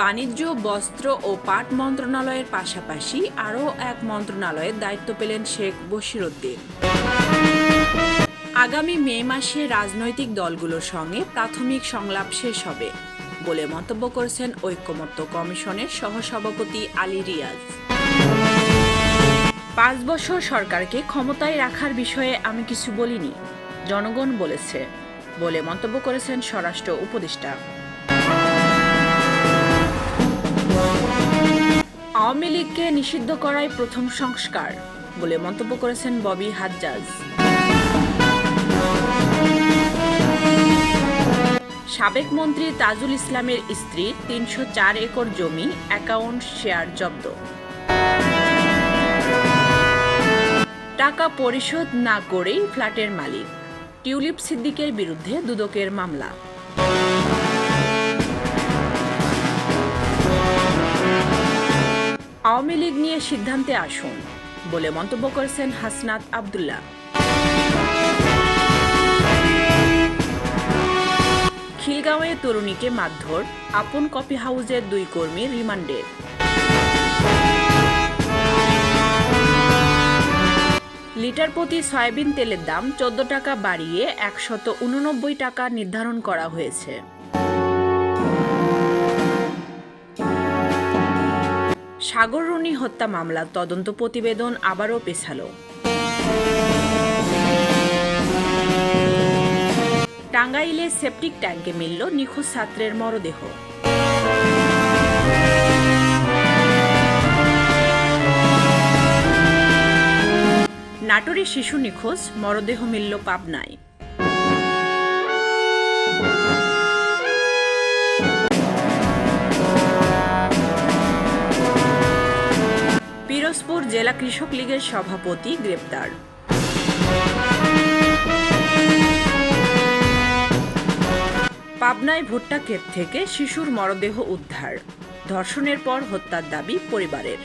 বাণিজ্য, বস্ত্র ও পাট মন্ত্রণালয়ের পাশাপাশি আরও এক মন্ত্রণালয়ের দায়িত্ব পেলেন শেখ বশিরউদ্দিন আগামী মে মাসে রাজনৈতিক দলগুলোর সঙ্গে প্রাথমিক সংলাপ শেষ হবে বলে মন্তব্য করেছেন ঐক্যমত্য কমিশনের সহসভাপতি আলী রিয়াজ। পাঁচ বছর সরকারকে ক্ষমতায় রাখার বিষয়ে আমি কিছু বলিনি, জনগণ বলেছে বলে মন্তব্য করেছেন স্বরাষ্ট্র উপদেষ্টা। লীগকে নিষিদ্ধ করাই প্রথম সংস্কার বলে মন্তব্য করেছেন ববি হাজ্জাজ। সাবেক মন্ত্রী তাজুল ইসলামের স্ত্রী, তিনশো চার একর জমি, অ্যাকাউন্ট, শেয়ার জব্দ। টাকা পরিশোধ না করেই ফ্ল্যাটের মালিক, টিউলিপ সিদ্দিকের বিরুদ্ধে দুদকের মামলা। আওয়ামী লীগ নিয়ে সিদ্ধান্তে আসুন বলে মন্তব্য করেছেন হাসনাত আবদুল্লাহ। খিলগাঁওয়ে তরুণীকে মারধর, আপন কফি হাউসের দুই কর্মী রিমান্ডে। লিটার প্রতি সয়াবিন তেলের দাম চোদ্দ টাকা বাড়িয়ে একশত উননব্বই টাকা নির্ধারণ করা হয়েছে। সাগররণী হত্যা মামলার তদন্ত প্রতিবেদন আবারও পেছালো। টাঙ্গাইলে সেপটিক ট্যাঙ্কে মিলল নিখোঁজ ছাত্রের মরদেহ। নাটোরে শিশু নিখোঁজ, মরদেহ মিলল পাবনায়। পিরোজপুর জেলা কৃষক লীগের সভাপতি গ্রেপ্তার। পাবনায় ভুট্টা ক্ষেত থেকে শিশুর মরদেহ উদ্ধার। ধর্ষণের পর হত্যার দাবি পরিবারের।